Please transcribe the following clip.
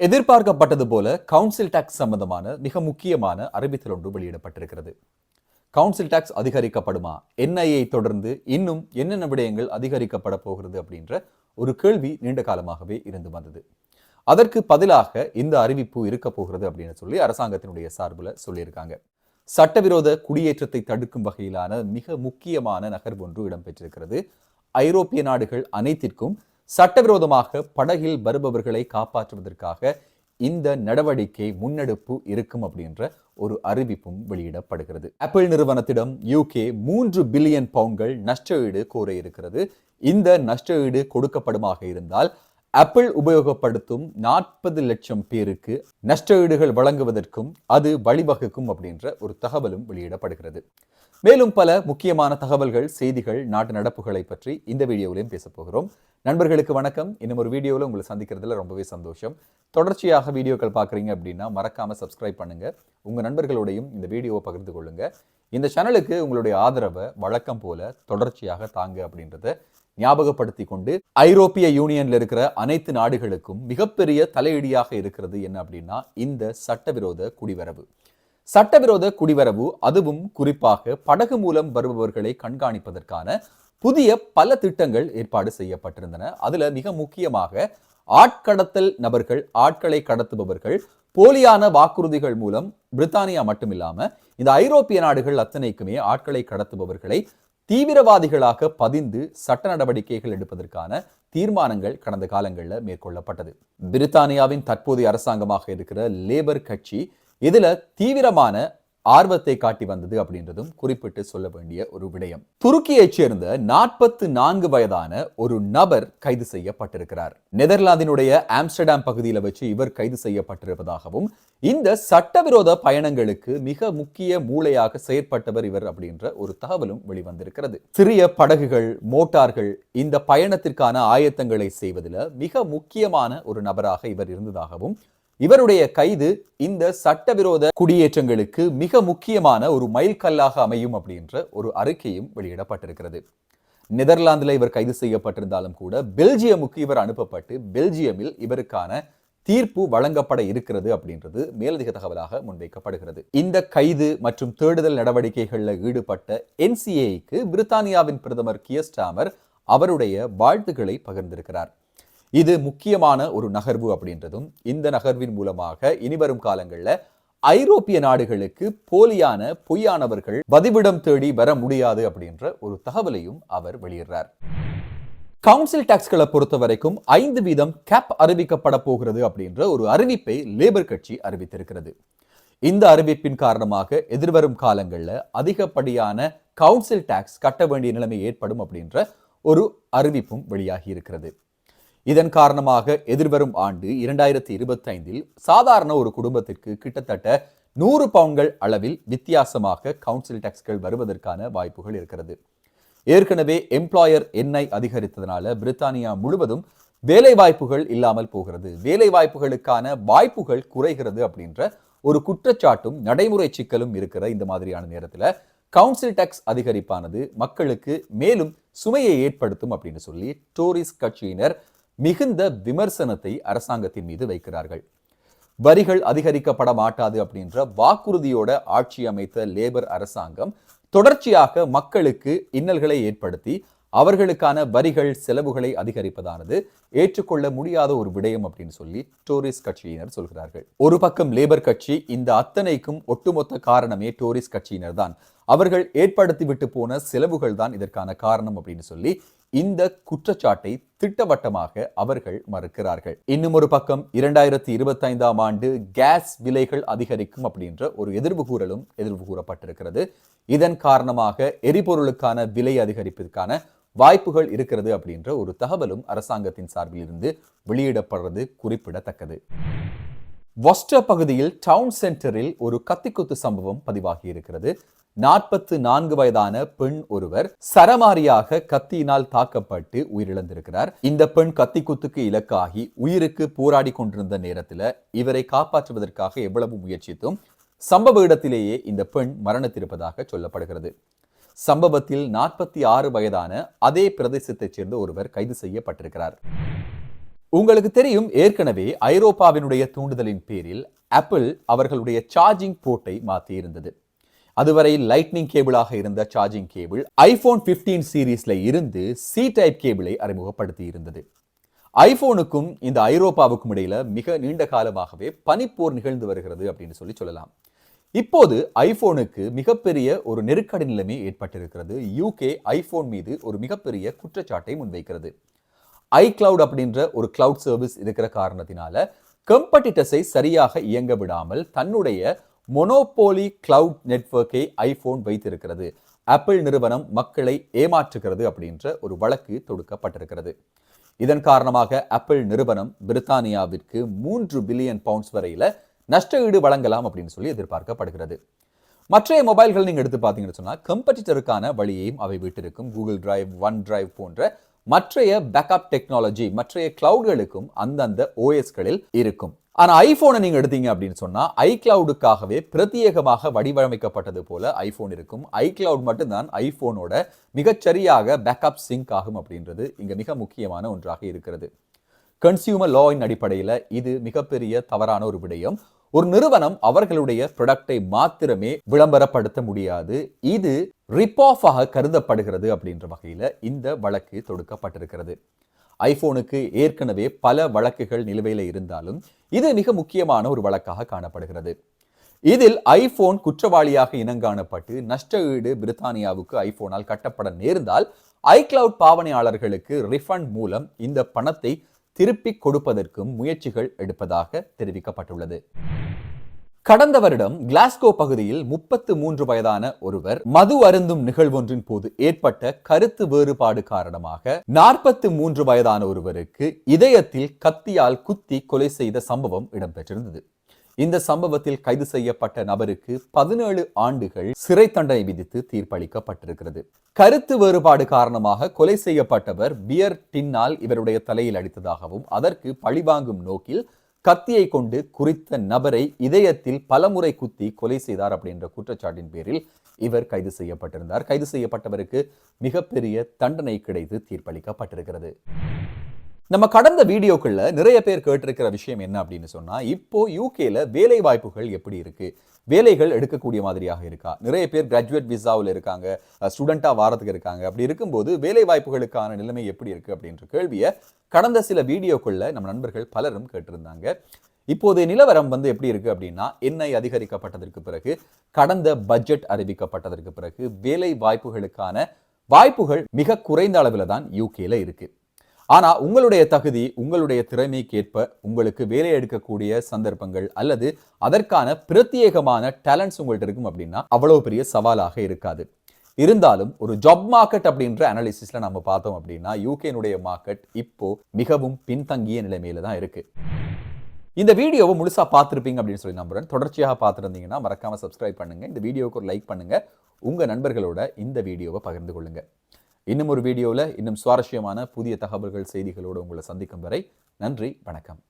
எதிர்பார்க்கப்பட்டது போல council tax சம்பந்தமான மிக முக்கியமான அறிவித்தல் ஒன்று வெளியிடப்பட்டிருக்கிறது. Council tax அதிகரிக்கப்படுமா? என்ஐஏ தொடர்ந்து இன்னும் என்னென்ன விடயங்கள் அதிகரிக்கப்பட போகிறது அப்படின்ற ஒரு கேள்வி நீண்ட காலமாகவே இருந்து வந்தது. அதற்கு பதிலாக இந்த அறிவிப்பு இருக்க போகிறது அப்படின்னு சொல்லி அரசாங்கத்தினுடைய சார்பில் சொல்லியிருக்காங்க. சட்டவிரோத குடியேற்றத்தை தடுக்கும் வகையிலான மிக முக்கியமான நகர்வு ஒன்று இடம்பெற்றிருக்கிறது. ஐரோப்பிய நாடுகள் அனைத்திற்கும் சட்டவிரோதமாக படகில் வருபவர்களை காப்பாற்றுவதற்காக இந்த நடவடிக்கை முன்னெடுப்பு இருக்கும் அப்படின்ற ஒரு அறிவிப்பும் வெளியிடப்படுகிறது. ஆப்பிள் நிறுவனத்திடம் யூகே மூன்று பில்லியன் பவுண்ட்கள் நஷ்டஈடு கோர இருக்கிறது. இந்த நஷ்டஈடு கொடுக்கப்படுமாக இருந்தால் ஆப்பிள் உபயோகப்படுத்தும் நாற்பது லட்சம் பேருக்கு நஷ்டஈடுகள் வழங்குவதற்கும் அது வழிவகுக்கும் அப்படின்ற ஒரு தகவலும் வெளியிடப்படுகிறது. மேலும் பல முக்கியமான தகவல்கள் செய்திகள் நாட்டு நடப்புகளை பற்றி இந்த வீடியோவிலையும் பேச போகிறோம். நண்பர்களுக்கு வணக்கம். இன்னும் ஒரு வீடியோவில் உங்களை சந்திக்கிறதுல ரொம்பவே சந்தோஷம். தொடர்ச்சியாக வீடியோக்கள் பார்க்குறீங்க அப்படின்னா மறக்காம சப்ஸ்கிரைப் பண்ணுங்க. உங்க நண்பர்களோடையும் இந்த வீடியோவை பகிர்ந்து கொள்ளுங்க. இந்த சேனலுக்கு உங்களுடைய ஆதரவை வழக்கம் போல தொடர்ச்சியாக தாங்க அப்படின்றத ஞாபகப்படுத்தி கொண்டு ஐரோப்பிய யூனியன்ல இருக்கிற அனைத்து நாடுகளுக்கும் மிகப்பெரிய தலையீடியாக இருக்கிறது என்ன அப்படின்னா இந்த சட்டவிரோத குடிவரவு. சட்டவிரோத குடிவரவு அதுவும் குறிப்பாக படகு மூலம் வருபவர்களை கண்காணிப்பதற்கான புதிய பல திட்டங்கள் ஏற்பாடு செய்யப்பட்டிருந்தன. அதுல மிக முக்கியமாக ஆட்கடத்தல் நபர்கள் ஆட்களை கடத்துபவர்கள் போலியான வாக்குறுதிகள் மூலம் பிரித்தானியா மட்டுமில்லாம இந்த ஐரோப்பிய நாடுகள் அத்தனைக்குமே ஆட்களை கடத்துபவர்களை தீவிரவாதிகளாக பதிந்து சட்ட நடவடிக்கைகள் எடுப்பதற்கான தீர்மானங்கள் கடந்த காலங்களில் மேற்கொள்ளப்பட்டது. பிரித்தானியாவின் தற்போதைய அரசாங்கமாக இருக்கிற லேபர் கட்சி இதுல தீவிரமான ஆர்வத்தை காட்டி வந்தது அப்படின்றதும் குறிப்பிட்டு சொல்ல வேண்டிய ஒரு விடயம். துருக்கியைச் சேர்ந்த நாற்பத்து நான்கு வயதான ஒரு நபர் கைது செய்யப்பட்டிருக்கிறார். நெதர்லாந்தினுடைய ஆம்ஸ்டர்டாம் பகுதியில் வச்சு இவர் கைது செய்யப்பட்டிருப்பதாகவும் இந்த சட்டவிரோத பயணங்களுக்கு மிக முக்கிய மூளையாக செயற்பட்டவர் இவர் அப்படின்ற ஒரு தகவலும் வெளிவந்திருக்கிறது. சிறிய படகுகள் மோட்டார்கள் இந்த பயணத்திற்கான ஆயத்தங்களை செய்வதில் மிக முக்கியமான ஒரு நபராக இவர் இருந்ததாகவும் இவருடைய கைது இந்த சட்டவிரோத குடியேற்றங்களுக்கு மிக முக்கியமான ஒரு மைல்கல்லாக அமையும் அப்படின்ற ஒரு அறிக்கையும் வெளியிடப்பட்டிருக்கிறது. நெதர்லாந்தில் இவர் கைது செய்யப்பட்டிருந்தாலும் கூட பெல்ஜியமுக்கு இவர் அனுப்பப்பட்டு பெல்ஜியமில் இவருக்கான தீர்ப்பு வழங்கப்பட இருக்கிறது அப்படின்றது மேலதிக தகவலாக முன்வைக்கப்படுகிறது. இந்த கைது மற்றும் தேடுதல் நடவடிக்கைகளில் ஈடுபட்ட என்சிஏக்கு பிரித்தானியாவின் பிரதமர் கியஸ்டாமர் அவருடைய வாழ்த்துக்களை பகிர்ந்திருக்கிறார். இது முக்கியமான ஒரு நகர்வு அப்படின்றதும் இந்த நகர்வின் மூலமாக இனிவரும் காலங்களில் ஐரோப்பிய நாடுகளுக்கு போலியான பொய்யானவர்கள் பதிவிடம் தேடி வர முடியாது அப்படின்ற ஒரு தகவலையும் அவர் வெளியிடுறார். கவுன்சில் டாக்ஸ்களை பொறுத்த வரைக்கும் ஐந்து வீதம் கேப் அறிவிக்கப்பட போகிறது அப்படின்ற ஒரு அறிவிப்பை லேபர் கட்சி அறிவித்திருக்கிறது. இந்த அறிவிப்பின் காரணமாக எதிர்வரும் காலங்களில் அதிகப்படியான கவுன்சில் டாக்ஸ் கட்ட வேண்டிய நிலைமை ஏற்படும் அப்படின்ற ஒரு அறிவிப்பும் வெளியாகி இருக்கிறது. இதன் காரணமாக எதிர்வரும் ஆண்டு இரண்டாயிரத்தி இருபத்தைந்தில் சாதாரண ஒரு குடும்பத்திற்கு கிட்டத்தட்ட நூறு பவுன்கள் அளவில் வித்தியாசமாக கவுன்சில் டாக்ஸ்கள் வருவதற்கான வாய்ப்புகள் இருக்கிறது. ஏற்கனவே எம்ப்ளாயர் எண்ணை அதிகரித்ததனால பிரித்தானியா முழுவதும் வேலை வாய்ப்புகள் இல்லாமல் போகிறது. வேலை வாய்ப்புகளுக்கான வாய்ப்புகள் குறைகிறது அப்படின்ற ஒரு குற்றச்சாட்டும் நடைமுறை சிக்கலும் இருக்கிற இந்த மாதிரியான நேரத்தில் கவுன்சில் டாக்ஸ் அதிகரிப்பானது மக்களுக்கு மேலும் சுமையை ஏற்படுத்தும் அப்படின்னு சொல்லி டோரிஸ் கட்சியினர் மிகுந்த விமர்சனத்தை அரசாங்கத்தின் மீது வைக்கிறார்கள். வரிகள் அதிகரிக்கப்பட மாட்டாது அப்படின்ற வாக்குறுதியோட ஆட்சி அமைத்த லேபர் அரசாங்கம் தொடர்ச்சியாக மக்களுக்கு இன்னல்களை ஏற்படுத்தி அவர்களுக்கான வரிகள் செலவுகளை அதிகரிப்பதானது ஏற்றுக்கொள்ள முடியாத ஒரு விடயம் அப்படின்னு சொல்லி டோரிஸ் கட்சியினர் சொல்கிறார்கள். ஒரு பக்கம் லேபர் கட்சி இந்த அத்தனைக்கும் ஒட்டுமொத்த காரணமே டோரிஸ் கட்சியினர் தான். அவர்கள் ஏற்படுத்திவிட்டு போன செலவுகள் தான் இதற்கான காரணம் அப்படின்னு சொல்லி இந்த குற்றச்சாட்டை திட்டவட்டமாக அவர்கள் மறுக்கிறார்கள். இன்னும் ஒரு பக்கம் இரண்டாயிரத்தி இருபத்தி ஐந்தாம் ஆண்டு கேஸ் விலைகள் அதிகரிக்கும் அப்படின்ற ஒரு எதிர்வு கூறலும் எதிர்வு கூறப்பட்டிருக்கிறது. இதன் காரணமாக எரிபொருளுக்கான விலை அதிகரிப்பதற்கான வாய்ப்புகள் இருக்கிறது அப்படின்ற ஒரு தகவலும் அரசாங்கத்தின் சார்பில் இருந்து வெளியிடப்படுறது குறிப்பிடத்தக்கது. வொஸ்டர் பகுதியில் டவுன் சென்டரில் ஒரு கத்திக்குத்து சம்பவம் பதிவாகி இருக்கிறது நாற்பத்து நான்கு வயதான பெண் ஒருவர் சரமாரியாக கத்தியினால் தாக்கப்பட்டு உயிரிழந்திருக்கிறார். இந்த பெண் கத்திக்குத்துக்கு இலக்காகி உயிருக்கு போராடி கொண்டிருந்த நேரத்தில் இவரை காப்பாற்றுவதற்காக எவ்வளவு முயற்சித்தும் சம்பவ இடத்திலேயே இந்த பெண் மரணத்திருப்பதாக சொல்லப்படுகிறது. சம்பவத்தில் நாற்பத்தி ஆறு வயதான அதே பிரதேசத்தைச் சேர்ந்த ஒருவர் கைது செய்யப்பட்டிருக்கிறார். உங்களுக்கு தெரியும் ஏற்கனவே ஐரோப்பாவினுடைய தூண்டுதலின் பேரில் ஆப்பிள் அவர்களுடைய சார்ஜிங் போர்ட்டை மாற்றியிருந்தது. அதுவரை லைட்னிங் கேபிளாக இருந்த சார்ஜிங் கேபிள் ஐபோன் 15 சீரீஸ்ல இருந்து சி டைப் கேபிளை அறிமுகப்படுத்தி இருந்தது. ஐபோனுக்கும் இந்த ஐரோப்பாவுக்கும் இடையில மிக நீண்ட காலமாகவே பனிப்போர் நிகழ்ந்து வருகிறது அப்படின்னு சொல்லி சொல்லலாம். இப்போது ஐபோனுக்கு மிகப்பெரிய ஒரு நெருக்கடி நிலைமை ஏற்பட்டிருக்கிறது. யூகே ஐபோன் மீது ஒரு மிகப்பெரிய குற்றச்சாட்டை முன்வைக்கிறது. கிளவுட் அப்படின்ற ஒரு கிளவுட் சர்வீஸ் இருக்கிற காரணத்தினால கம்படிட்டர்ஸை சரியாக இயங்க விடாமல் தன்னுடைய மொனோபோலி கிளவுட் நெட்வொர்க்கை ஐபோன் வைத்திருக்கிறது. ஆப்பிள் நிறுவனம் மக்களை ஏமாற்றுகிறது அப்படின்ற ஒரு வழக்கு தொடுக்கப்பட்டிருக்கிறது. இதன் காரணமாக ஆப்பிள் நிறுவனம் பிரித்தானியாவிற்கு மூன்று பில்லியன் பவுண்ட்ஸ் வரையில நஷ்ட ஈடு வழங்கலாம் அப்படின்னு சொல்லி எதிர்பார்க்கப்படுகிறது. மற்றைய மொபைல்கள் நீங்கள் எடுத்து பார்த்தீங்கன்னு சொன்னால் கம்பெட்டிட்டருக்கான வழியையும் அவை விட்டிருக்கும். கூகுள் டிரைவ் ஒன் டிரைவ் போன்ற மற்றைய பேக்கப் டெக்னாலஜி மற்றைய கிளவுட்களுக்கும் அந்தந்த ஓஎஸ்களில் இருக்கும். ஆனால் ஐஃபோனை நீங்கள் எடுத்தீங்க அப்படின்னு சொன்னால் ஐக்ளவுடுக்காகவே பிரத்யேகமாக வடிவமைக்கப்பட்டது போல ஐஃபோன் இருக்கும். ஐக்ளவுட் மட்டும்தான் ஐஃபோனோட மிகச்சரியாக பேக்கப் சிங்க் ஆகும் அப்படின்றது இங்கே மிக முக்கியமான ஒன்றாக இருக்கிறது. கன்சியூமர் லாயின் அடிப்படையில் இது மிகப்பெரிய தவறான ஒரு விடயம். ஒரு நிறுவனம் அவர்களுடைய ப்ரொடக்டை மாத்திரமே விளம்பரப்படுத்த முடியாது. இது ரிப் ஆஃப் ஆக கருதப்படுகிறது அப்படின்ற வகையில் இந்த வழக்கு தொடுக்கப்பட்டிருக்கிறது. ஐபோனுக்கு ஏற்கனவே பல வழக்குகள் நிலுவையில் இருந்தாலும் இது மிக முக்கியமான ஒரு வழக்காக காணப்படுகிறது. இதில் ஐபோன் குற்றவாளியாக இனங்காணப்பட்டு நஷ்ட ஈடு பிரித்தானியாவுக்கு ஐபோனால் கட்டப்பட நேர்ந்தால் ஐக்ளவுட் பாவனையாளர்களுக்கு ரிஃபண்ட் மூலம் இந்த பணத்தை திருப்பி கொடுப்பதற்கும் முயற்சிகள் எடுப்பதாக தெரிவிக்கப்பட்டுள்ளது. கடந்த வருடம் கிளாஸ்கோ பகுதியில் முப்பத்து மூன்று வயதான ஒருவர் மது அருந்தும் நிகழ்வொன்றின் போது ஏற்பட்ட கருத்து வேறுபாடு காரணமாக நாற்பத்து மூன்று வயதான ஒருவருக்கு இதயத்தில் கத்தியால் குத்தி கொலை செய்த சம்பவம் இடம்பெற்றிருந்தது. இந்த சம்பவத்தில் கைது செய்யப்பட்ட நபருக்கு பதினேழு ஆண்டுகள் சிறை தண்டனை விதித்து தீர்ப்பளிக்கப்பட்டிருக்கிறது. கருத்து வேறுபாடு காரணமாக கொலை செய்யப்பட்டவர் பியர் டின்னால் இவருடைய தலையில் அடித்ததாகவும் அதற்கு பழிவாங்கும் நோக்கில் கத்தியை கொண்டு குறித்த நபரை இதயத்தில் பலமுறை குத்தி கொலை செய்தார் அப்படின்ற குற்றச்சாட்டின் பேரில் இவர் கைது செய்யப்பட்டிருந்தார். கைது செய்யப்பட்டவருக்கு மிகப்பெரிய தண்டனை கிடைத்து தீர்ப்பளிக்கப்பட்டிருக்கிறது. நம்ம கடந்த வீடியோக்குள்ள நிறைய பேர் கேட்டிருக்கிற விஷயம் என்ன அப்படின்னு சொன்னா இப்போ யூகேல வேலை வாய்ப்புகள் எப்படி இருக்கு? வேலைகள் எடுக்கக்கூடிய மாதிரியாக இருக்கா? நிறைய பேர் கிராஜுவேட் விசாவில் இருக்காங்க ஸ்டூடெண்ட்டாக வாரத்துக்கு இருக்காங்க. அப்படி இருக்கும்போது வேலை வாய்ப்புகளுக்கான நிலைமை எப்படி இருக்குது அப்படின்ற கேள்வியை கடந்த சில வீடியோக்குள்ள நம்ம நண்பர்கள் பலரும் கேட்டிருந்தாங்க. இப்போதைய நிலவரம் வந்து எப்படி இருக்குது அப்படின்னா எண்ணெய் அதிகரிக்கப்பட்டதற்கு பிறகு கடந்த பட்ஜெட் அறிவிக்கப்பட்டதற்கு பிறகு வேலை வாய்ப்புகளுக்கான வாய்ப்புகள் மிக குறைந்த அளவில் தான் யூகேல இருக்குது ஆனா உங்களுடைய தகுதி உங்களுடைய திறமைக்கேற்ப உங்களுக்கு வேலை எடுக்கக்கூடிய சந்தர்ப்பங்கள் அல்லது அதற்கான பிரத்யேகமான டேலண்ட்ஸ் உங்கள்கிட்ட இருக்கும் அப்படின்னா அவ்வளவு பெரிய சவாலாக இருக்காது. இருந்தாலும் ஒரு ஜாப் மார்க்கெட் அப்படின்ற அனாலிசிஸ்ல நம்ம பார்த்தோம் அப்படின்னா யூகேனுடைய மார்க்கெட் இப்போ மிகவும் பின்தங்கிய நிலைமையில தான் இருக்கு. இந்த வீடியோவை முழுசா பார்த்துருப்பீங்க அப்படின்னு சொல்லி நம்புறேன். தொடர்ச்சியாக பார்த்துருந்தீங்கன்னா மறக்காம சப்ஸ்கிரைப் பண்ணுங்க. இந்த வீடியோவுக்கு ஒரு லைக் பண்ணுங்க. உங்க நண்பர்களோட இந்த வீடியோவை பகிர்ந்து கொள்ளுங்க. இன்னும் ஒரு வீடியோவில் இன்னும் சுவாரஸ்யமான புதிய தகவல்கள் செய்திகளோடு உங்களை சந்திக்கும் வரை நன்றி வணக்கம்.